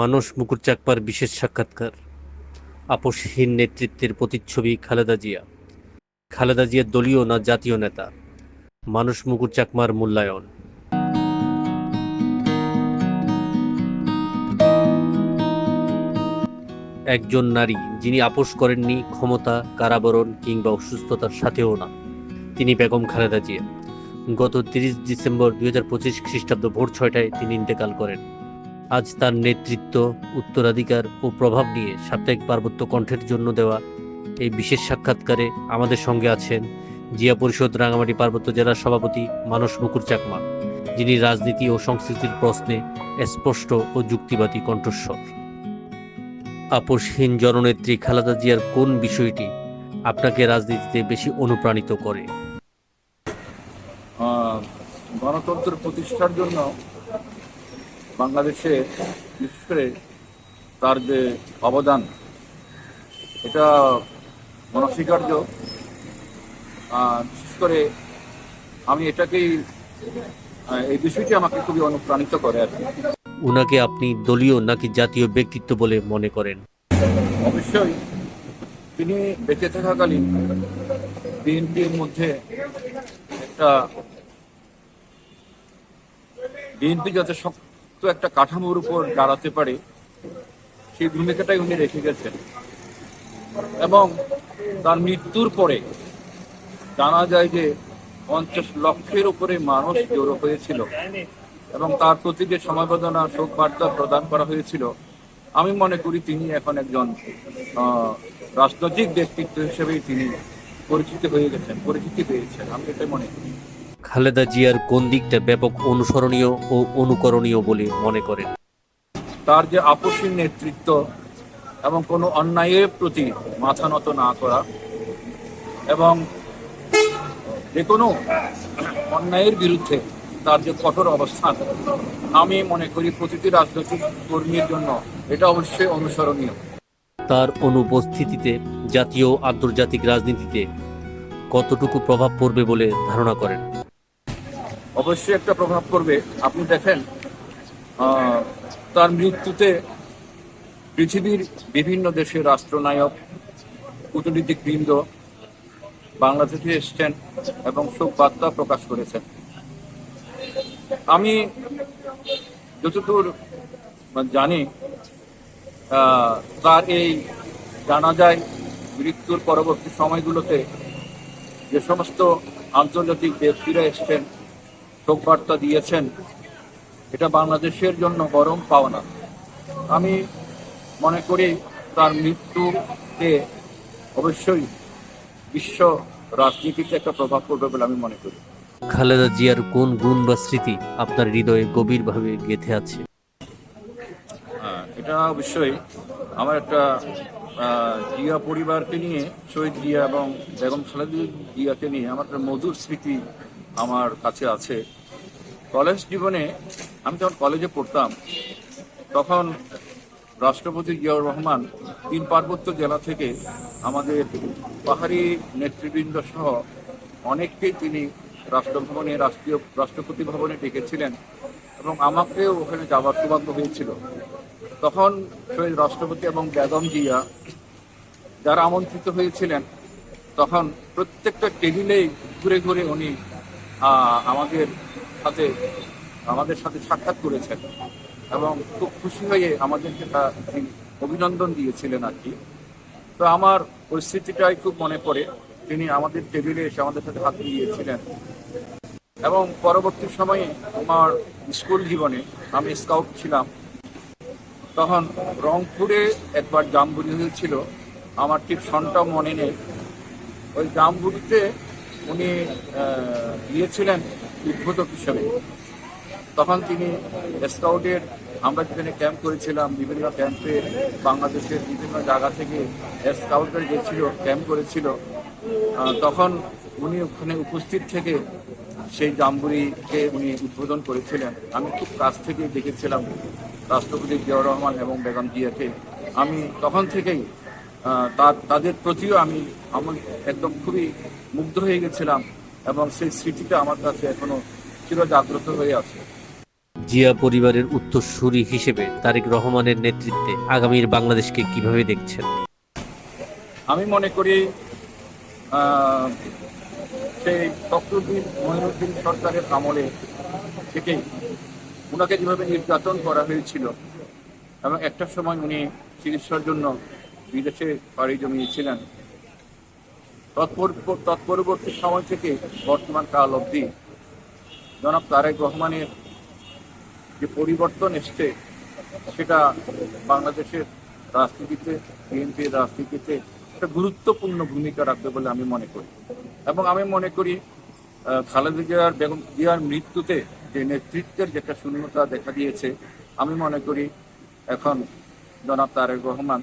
মানস মুকুর চাকমার বিশেষ সাক্ষাৎকার। আপোষহীন নেতৃত্বের প্রতিচ্ছবি খালেদা জিয়া। খালেদা জিয়া দলীয় না জাতীয় নেতা? মানস মুকুর চাকমার মূল্যায়ন। একজন নারী যিনি আপোষ করেননি ক্ষমতা, কারাবরণ কিংবা অসুস্থতার সাথেও না। তিনি বেগম খালেদা জিয়া। গত তিরিশ ডিসেম্বর দুই হাজার পঁচিশ খ্রিস্টাব্দ ভোর ছয়টায় তিনি ইন্তেকাল করেন। আজ তার নেতৃত্ব, উত্তরাধিকার ও প্রভাব নিয়ে সাপ্তাহিক পার্বত্য কণ্ঠের জন্য দেওয়া এই বিশেষ সাক্ষাৎকারে আমাদের সঙ্গে আছেন জিয়া পরিষদ রাঙামাটি পার্বত্য জেলার সভাপতি মানস মুকুর চাকমা, যিনি রাজনীতি ও সংস্কৃতির প্রশ্নে স্পষ্ট ও যুক্তিবাদী কণ্ঠস্বর। আপোষহীন জননেত্রী খালেদা জিয়ার কোন বিষয়টি আপনাকে রাজনীতিতে বেশি অনুপ্রাণিত করে? গণতন্ত্র প্রতিষ্ঠার জন্য বাংলাদেশে বিশেষ করে তার যে অবদান এটা অনস্বীকার্য। বিশেষ করে আমি এটাকেই এই বিষয়টি আমাকে খুবই অনুপ্রাণিত করে আর কি। উনাকে আপনি দলীয় নাকি জাতীয় ব্যক্তিত্ব বলে মনে করেন? অবশ্যই তিনি বেঁচে থাকাকালীন বিএনপির মধ্যে একটা বিএনপি যাতে শক্ত একটা কাঠামোর উপর দাঁড়াতে পারে, সেই ভূমিকাটাই উনি রেখে গেছেন। এবং তার মৃত্যুর পরে জানা যায় যে পঞ্চাশ লক্ষের উপরে মানুষ জড়ো হয়েছিল এবং তার প্রতি যে সমবেদনা শোক বার্তা প্রদান করা হয়েছিল, আমি মনে করি তিনি এখন একজন রাজনৈতিক ব্যক্তিত্ব হিসেবেই তিনি পরিচিত হয়ে গেছেন, পরিচিতি পেয়েছেন, আমি এটাই মনে করি। খালেদা জিয়ার কোন দিকটা ব্যাপক অনুসরণীয় ও অনুকরণীয় বলে মনে করেন? তার যে আপসীন নেতৃত্ব এবং কোনো অন্যায়ের প্রতি মাথা নত না করা এবং যে কোনো অন্যায়ের বিরুদ্ধে তার যে কঠোর অবস্থান আমি মনে করি প্রতিটি রাজনৈতিক কর্মীর জন্য এটা অবশ্যই অনুসরণীয়। তার অনুপস্থিতিতে জাতীয় আন্তর্জাতিক রাজনীতিতে কতটুকু প্রভাব পড়বে বলে ধারণা করেন? অবশ্যই একটা প্রভাব পড়বে। আপনি দেখেন তার মৃত্যুতে পৃথিবীর বিভিন্ন দেশের রাষ্ট্রনায়ক কূটনীতিক বৃন্দ বাংলাদেশে এসছেন এবং শোক বার্তা প্রকাশ করেছেন। আমি যতদূর জানি তার এই জানা যায় মৃত্যুর পরবর্তী সময়গুলোতে যে সমস্ত আন্তর্জাতিক ব্যক্তিরা এসছেন শোকবার্তা দিয়েছেন এটা বাংলাদেশের জন্য গরম পাওনা। আমি মনে করি তার মৃত্যুতে অবশ্যই বিশ্ব রাজনীতিতে একটা প্রভাব পড়বে বলে আমি মনে করি। খালেদা জিয়ার কোন গুণ বা স্মৃতি আপনার হৃদয়ে গভীরভাবে গেঁথে আছে? হ্যাঁ, এটা অবশ্যই আমার একটা জিয়া পরিবারকে নিয়ে শহীদ জিয়া এবং বেগম খালেদা জিয়াকে নিয়ে আমার একটা মধুর স্মৃতি আমার কাছে আছে। কলেজ জীবনে আমি যখন কলেজে পড়তাম, তখন রাষ্ট্রপতি জিয়াউর রহমান তিন পার্বত্য জেলা থেকে আমাদের পাহাড়ি নেতৃবৃন্দ সহ অনেককেই তিনি রাষ্ট্রভবনে, রাষ্ট্রীয়, রাষ্ট্রপতি ভবনে ডেকেছিলেন এবং আমাকেও ওখানে যাওয়ার সৌভাগ্য হয়েছিল। তখন শহীদ রাষ্ট্রপতি এবং বেগম জিয়া যারা আমন্ত্রিত হয়েছিলেন, তখন প্রত্যেকটা টেবিলেই ঘুরে ঘুরে উনি আমাদের সাথে, আমাদের সাথে সাক্ষাৎ করেছেন এবং খুব খুশি হয়ে আমাদেরকে তা অভিনন্দন দিয়েছিলেন আর কি। তো আমার পরিস্থিতিটাই খুব মনে পড়ে, তিনি আমাদের টেবিলে এসে আমাদের সাথে হাত মিলিয়েছিলেন। এবং পরবর্তী সময়ে আমার স্কুল জীবনে আমি স্কাউট ছিলাম। তখন রংপুরে একবার জামবুড়ি হয়েছিল, আমার ঠিক সনটা মনে নেই। ওই জামবুড়িতে উনি গিয়েছিলেন উদ্বোধক হিসেবে। তখন তিনি স্কাউটের, আমরা যেখানে ক্যাম্প করেছিলাম, বিভিন্ন ক্যাম্পে বাংলাদেশের বিভিন্ন জায়গা থেকে স্কাউটরা গিয়েছিল ক্যাম্প করেছিল তখন উনি ওখানে উপস্থিত থেকে সেই জামবুড়িকে উনি উদ্বোধন করেছিলেন। আমি খুব কাছ থেকে দেখেছিলাম রাষ্ট্রপতি জিয়াউর রহমান এবং বেগম জিয়াকে। আমি তখন থেকেই তাদের প্রতিও আমি আমার একদম খুবই মুগ্ধ হয়ে গেছিলাম এবং সেই স্মৃতিটা আমার কাছে এখনও চির জাগ্রত হয়ে আছে। জিয়া পরিবারের উত্তরসূরি হিসেবে তারেক রহমানের নেতৃত্বে আগামীর বাংলাদেশকে কীভাবে দেখছেন? আমি মনে করি সেই ফখরুদ্দিন মহিনুদ্দিন সরকারের আমলে থেকেই ওনাকে যেভাবে নির্যাতন করা হয়েছিল এবং একটা সময় উনি চিকিৎসার জন্য বিদেশে পাড়ি জমিয়েছিলেন। তৎপর তৎপরবর্তী সময় থেকে বর্তমান কাল অবধি জনাব তারেক রহমানের যে পরিবর্তন এসছে, সেটা বাংলাদেশের রাজনীতিতে, বিএনপির রাজনীতিতে একটা গুরুত্বপূর্ণ ভূমিকা রাখবে বলে আমি মনে করি। এবং আমি মনে করি খালেদা জিয়ার বেগম জিয়ার মৃত্যুতে যে নেতৃত্বের যে একটা শূন্যতা দেখা দিয়েছে, আমি মনে করি এখন জনাব তারেক রহমান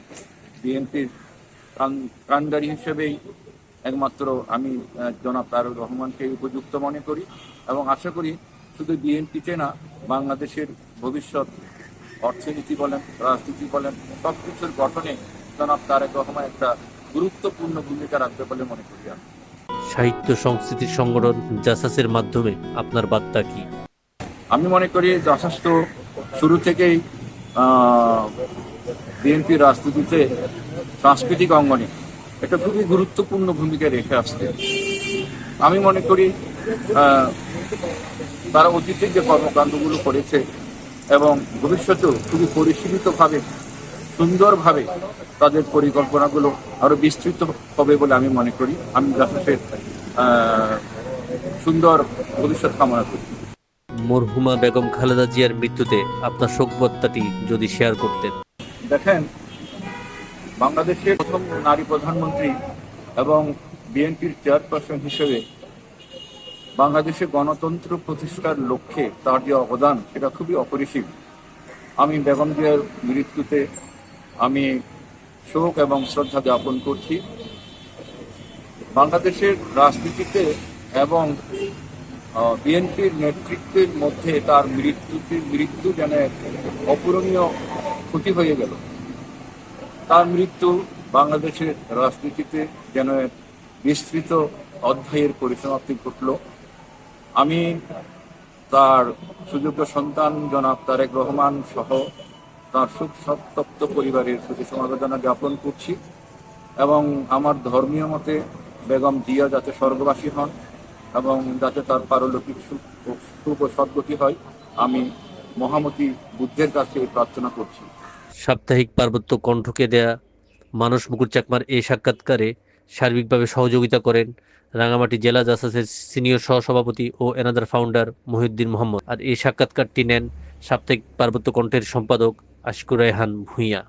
বিএনপির কান্ডারি হিসেবেই একমাত্র আমি জনাব তারেক রহমানকে উপযুক্ত মনে করি এবং আশা করি শুধু বিএনপিতে না বাংলাদেশের ভবিষ্যৎ অর্থনীতি বলেন রাজনীতি বলেন সব কিছুর গঠনে জনাব তারেক রহমান একটা গুরুত্বপূর্ণ ভূমিকা রাখবে বলে মনে করি আমি। সাহিত্য সংস্কৃতির সংগঠন জাসাসের মাধ্যমে আপনার বার্তা কি? আমি মনে করি যথেষ্ট শুরু থেকেই বিএনপি রাজনীতিতে সাংস্কৃতিক অঙ্গনে একটা খুবই গুরুত্বপূর্ণ ভূমিকা রেখে আসছে। আমি মনে করি তারা অতীতে যে কর্মকাণ্ডগুলো করেছে এবং ভবিষ্যতেও খুবই পরিশীলিতভাবে, সুন্দরভাবে তাদের পরিকল্পনাগুলো আরও বিস্তৃত হবে বলে আমি মনে করি। আমি যথেষ্ট সুন্দর ভবিষ্যৎ কামনা করি। মরহুমা বেগম খালেদা জিয়ার মৃত্যুতে আপনার শোকবার্তাটি যদি শেয়ার করতেন। দেখেন, বাংলাদেশের প্রথম নারী প্রধানমন্ত্রী এবং বিএনপির চেয়ারপারসন হিসেবে বাংলাদেশে গণতন্ত্র প্রতিষ্ঠার লক্ষ্যে তার যে অবদান, সেটা খুবই অপরিসীম। আমি বেগম জিয়ার মৃত্যুতে আমি শোক এবং শ্রদ্ধা জ্ঞাপন করছি। বাংলাদেশের রাজনীতিতে এবং বিএনপির নেতৃত্বের মধ্যে তার মৃত্যুতে, মৃত্যু যেন অপূরণীয় ক্ষতি হয়ে গেল। তার মৃত্যু বাংলাদেশের রাজনীতিতে যেন এক বিস্তৃত অধ্যায়ের পরিসমাপ্তি ঘটল। আমি তার সুযোগ্য সন্তান জনাব তারেক রহমান সহ তার সুখ সন্তপ্ত পরিবারের প্রতি সমবেদনা জ্ঞাপন করছি এবং আমার ধর্মীয় মতে বেগম জিয়া যাতে স্বর্গবাসী হন এবং যাতে তার পারলৌকিক সুখ সুখ ও সদ্গতি হয়, আমি মহামতি বুদ্ধের কাছে প্রার্থনা করছি। সাপ্তাহিক পার্বত্য কণ্ঠকে দেয়া মানস মুকুর চাকমার এই সাক্ষাৎকারে সার্বিকভাবে সহযোগিতা করেন রাঙামাটি জেলা জাসাসের সিনিয়র সহসভাপতি ও এনাদার ফাউন্ডার মহিউদ্দিন মোহাম্মদ। আর এই সাক্ষাৎকারটি নেন সাপ্তাহিক পার্বত্য কণ্ঠের সম্পাদক আশিকুর রেহান ভূঁইয়া।